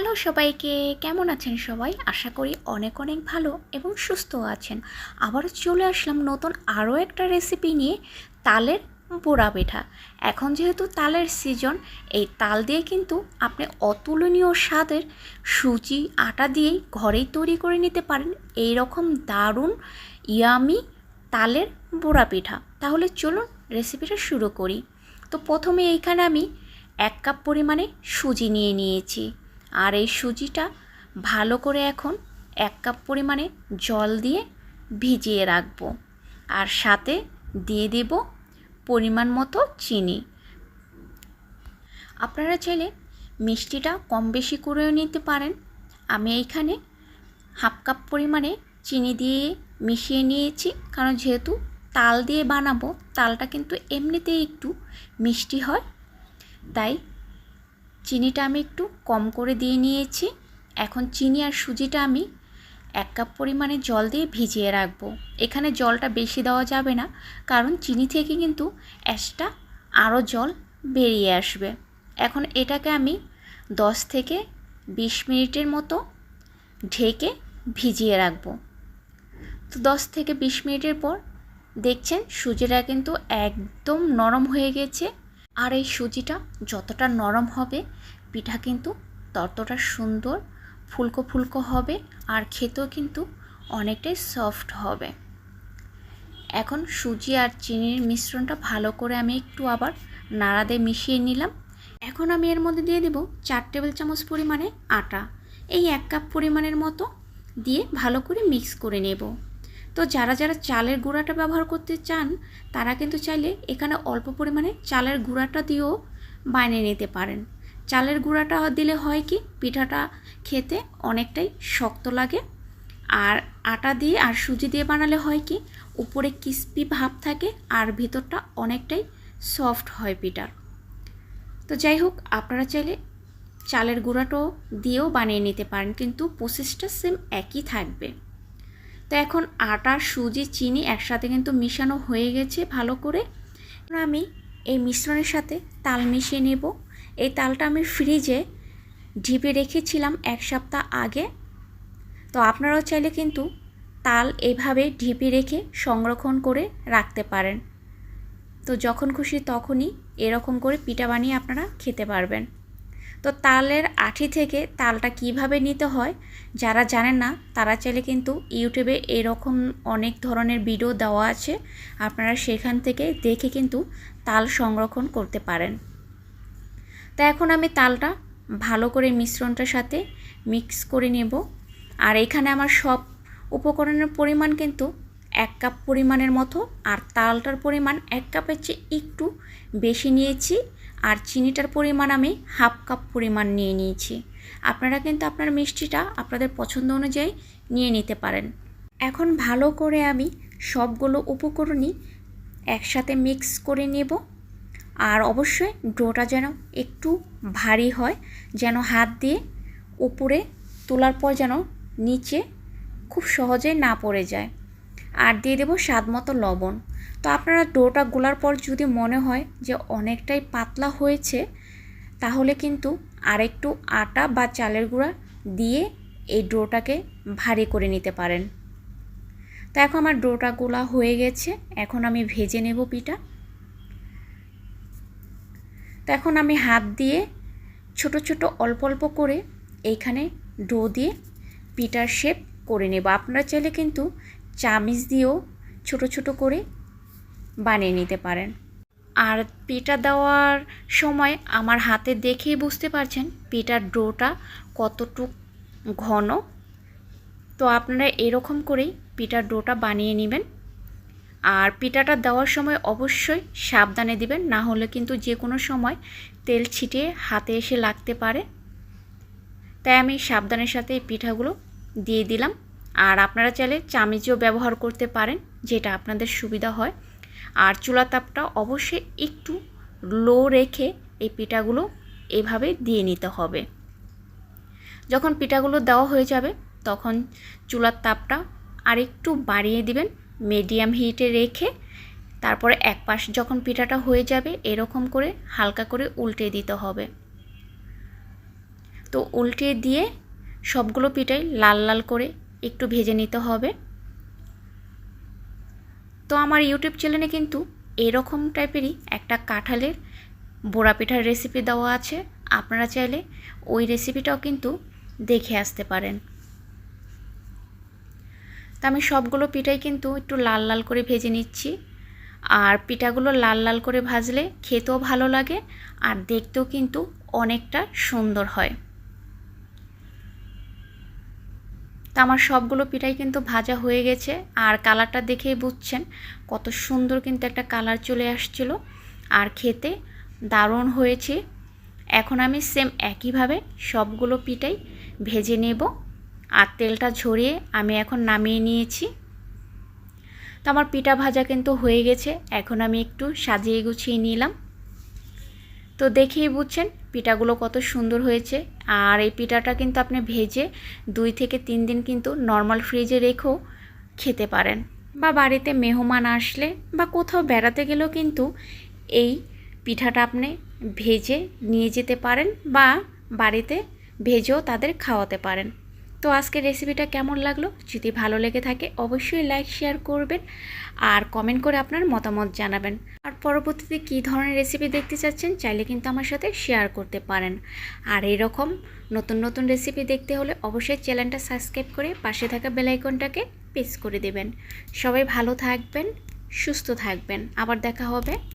Hello সবাইকে, কেমন আছেন সবাই? আশা করি অনেক অনেক ভালো এবং সুস্থ আছেন। আবারও চলে আসলাম নতুন আরও একটা রেসিপি নিয়ে, তালের পোড়া পিঠা। এখন যেহেতু তালের সিজন এই তাল দিয়ে কিন্তু আপনি অতুলনীয় স্বাদের সুজি, আটা দিয়েই ঘরেই তৈরি করে নিতে পারেন এই রকম দারুণ ইয়ামি তালের পোড়া পিঠা। তাহলে চলুন রেসিপিটা শুরু করি। তো প্রথমে এইখানে আমি এক কাপ পরিমাণে সুজি নিয়ে নিয়েছি। আর এই সুজিটা ভালো করে এখন এক কাপ পরিমাণে জল দিয়ে ভিজিয়ে রাখব। আর সাথে দিয়ে দেব পরিমাণ মতো চিনি। আপনারা চাইলে মিষ্টিটা কম বেশি করেও নিতে পারেন। আমি এইখানে হাফ কাপ পরিমাণে চিনি দিয়ে মিশিয়ে নিয়েছি। কারণ যেহেতু তাল দিয়ে বানাবো, তালটা কিন্তু এমনিতেই একটু মিষ্টি হয়, তাই চিনিটা আমি একটু কম করে দিয়ে নিয়েছি। এখন চিনি আর সুজিটা আমি এক কাপ পরিমাণে জল দিয়ে ভিজিয়ে রাখব। এখানে জলটা বেশি দেওয়া যাবে না, কারণ চিনি থেকে কিন্তু অ্যাশটা আরও জল বেরিয়ে আসবে। এখন এটাকে আমি দশ থেকে বিশ মিনিটের মতো ঢেকে ভিজিয়ে রাখব। তো দশ থেকে বিশ মিনিটের পর দেখছেন সুজিটা কিন্তু একদম নরম হয়ে গেছে। আর এই সুজিটা যতটা নরম হবে, পিঠা কিন্তু ততটা সুন্দর, ফুলকো ফুলকো হবে আর খেতেও কিন্তু অনেকটাই সফট হবে। এখন সুজি আর চিনির মিশ্রণটা ভালো করে আমি একটু আবার নাড়া দিয়ে মিশিয়ে নিলাম। এখন আমি এর মধ্যে দিয়ে দেব চার টেবিল চামচ পরিমাণে আটা। এই এক কাপ পরিমাণের মতো দিয়ে ভালো করে মিক্স করে নেব। তো যারা যারা চালের গুঁড়াটা ব্যবহার করতে চান, তারা কিন্তু চাইলে এখানে অল্প পরিমাণে চালের গুঁড়াটা দিয়েও বানিয়ে নিতে পারেন। চালের গুঁড়াটা দিলে হয় কি, পিঠাটা খেতে অনেকটাই শক্ত লাগে। আর আটা দিয়ে আর সুজি দিয়ে বানালে হয় কি, উপরে ক্রিস্পি ভাব থাকে আর ভিতরটা অনেকটাই সফট হয় পিঠার। তো যাই হোক, আপনারা চাইলে চালের গুঁড়াটাও দিয়েও বানিয়ে নিতে পারেন, কিন্তু প্রসেসটা সেম একই থাকবে। তো এখন আটা, সুজি, চিনি একসাথে কিন্তু মিশানো হয়ে গেছে ভালো করে। আমি এই মিশ্রণের সাথে তাল মিশিয়ে নেব। এই তালটা আমি ফ্রিজে ঢিপে রেখেছিলাম এক সপ্তাহ আগে। তো আপনারাও চাইলে কিন্তু তাল এভাবে ঢিপে রেখে সংরক্ষণ করে রাখতে পারেন। তো যখন খুশি তখনই এরকম করে পিঠা বানিয়ে আপনারা খেতে পারবেন। তো তালের আঠি থেকে তালটা কীভাবে নিতে হয় যারা জানেন না, তারা চাইলে কিন্তু ইউটিউবে এরকম অনেক ধরনের ভিডিও দেওয়া আছে। আপনারা সেখান থেকে দেখে কিন্তু তাল সংরক্ষণ করতে পারেন। তো এখন আমি তালটা ভালো করে মিশ্রণটার সাথে মিক্স করে নেব। আর এখানে আমার সব উপকরণের পরিমাণ কিন্তু এক কাপ পরিমাণের মতো। আর তালটার পরিমাণ এক কাপের চেয়ে একটু বেশি নিয়েছি। আর চিনিটার পরিমাণ আমি হাফ কাপ পরিমাণ নিয়ে নিয়েছি। আপনারা কিন্তু আপনার মিষ্টিটা আপনাদের পছন্দ অনুযায়ী নিয়ে নিতে পারেন। এখন ভালো করে আমি সবগুলো উপকরণই একসাথে মিক্স করে নেব। আর অবশ্যই ডোটা যেন একটু ভারী হয়, যেন হাত দিয়ে উপরে তোলার পর যেন নিচে খুব সহজে না পড়ে যায়। আর দিয়ে দেবো স্বাদ মতো লবণ। তো আপনারা ডোটা গোলার পর যদি মনে হয় যে অনেকটাই পাতলা হয়েছে, তাহলে কিন্তু আরেকটু আটা বা চালের গুঁড়া দিয়ে এই ডোটাকে ভারী করে নিতে পারেন। তো এখন আমার ডোটা গোলা হয়ে গেছে, এখন আমি ভেজে নেব পিঠা। তো এখন আমি হাত দিয়ে ছোট ছোট অল্প অল্প করে এইখানে ডো দিয়ে পিঠার শেপ করে নেব। আপনারা চাইলে কিন্তু চামিচ দিয়েও ছোট ছোট করে বানিয়ে নিতে পারেন। আর পিঠা দেওয়ার সময় আমার হাতে দেখেই বুঝতে পারছেন পিঠার ডোটা কতটুক ঘন। তো আপনারা এরকম করেই পিঠার ডোটা বানিয়ে নেবেন। আর পিঠাটা দেওয়ার সময় অবশ্যই সাবধানে দিবেন, না হলে কিন্তু যে কোনো সময় তেল ছিটিয়ে হাতে এসে লাগতে পারে। তাই আমি সাবধানের সাথে এই পিঠাগুলো দিয়ে দিলাম। আর আপনারা চাইলে চামিচও ব্যবহার করতে পারেন, যেটা আপনাদের সুবিধা হয়। আর চুলা তাপটা অবশ্যই একটু লো রেখে এই পিঠাগুলো এভাবে দিয়ে নিতে হবে। যখন পিঠাগুলো দেওয়া হয়ে যাবে, তখন চুলার তাপটা আরেকটু বাড়িয়ে দিবেন মিডিয়াম হিটে রেখে তারপরে এক পাশ যখন পিঠাটা হয়ে যাবে, এরকম করে হালকা করে উল্টে দিতে হবে। তো উল্টে দিয়ে সবগুলো পিঠাই লাল লাল করে একটু ভেজে নিতে হবে। তো আমার ইউটিউব চ্যানেলে কিন্তু এরকম টাইপেরই একটা কাঁঠালের বোড়া পিঠার রেসিপি দেওয়া আছে। আপনারা চাইলে ওই রেসিপিটাও কিন্তু দেখে আসতে পারেন। তো আমি সবগুলো পিঠাই কিন্তু একটু লাল লাল করে ভেজে নিচ্ছি। আর পিঠাগুলো লাল লাল করে ভাজলে খেতেও ভালো লাগে আর দেখতেও কিন্তু অনেকটা সুন্দর হয়। তো আমার সবগুলো পিঠাই কিন্তু ভাজা হয়ে গেছে। আর কালারটা দেখেই বুঝছেন, কত সুন্দর কিন্তু একটা কালার চলে আসছিল। আর খেতে দারুণ হয়েছে। এখন আমি সেম একইভাবে সবগুলো পিঠাই ভেজে নেব। আর তেলটা ঝরিয়ে আমি এখন নামিয়ে নিয়েছি। তো আমার পিঠা ভাজা কিন্তু হয়ে গেছে। এখন আমি একটু সাজিয়ে গুছিয়ে নিলাম। তো দেখেই বুঝছেন পিঠাগুলো কত সুন্দর হয়েছে। আর এই পিঠাটা কিন্তু আপনি ভেজে দুই থেকে তিন দিন কিন্তু নর্মাল ফ্রিজে রেখেও খেতে পারেন। বা বাড়িতে মেহমান আসলে বা কোথাও বেড়াতে গেলেও কিন্তু এই পিঠাটা আপনি ভেজে নিয়ে যেতে পারেন বা বাড়িতে ভেজেও তাদের খাওয়াতে পারেন। তো আজকের রেসিপিটা কেমন লাগল? যদি ভালো লেগে থাকে, অবশ্যই লাইক শেয়ার করবেন আর কমেন্ট করে আপনার মতামত জানাবেন। আর পরবর্তীতে কী ধরনের রেসিপি দেখতে চাচ্ছেন, চাইলে কিন্তু আমার সাথে শেয়ার করতে পারেন। আর এরকম নতুন নতুন রেসিপি দেখতে হলে অবশ্যই চ্যানেলটা সাবস্ক্রাইব করে পাশে থাকা বেলাইকনটাকে প্রেস করে দেবেন। সবাই ভালো থাকবেন, সুস্থ থাকবেন। আবার দেখা হবে।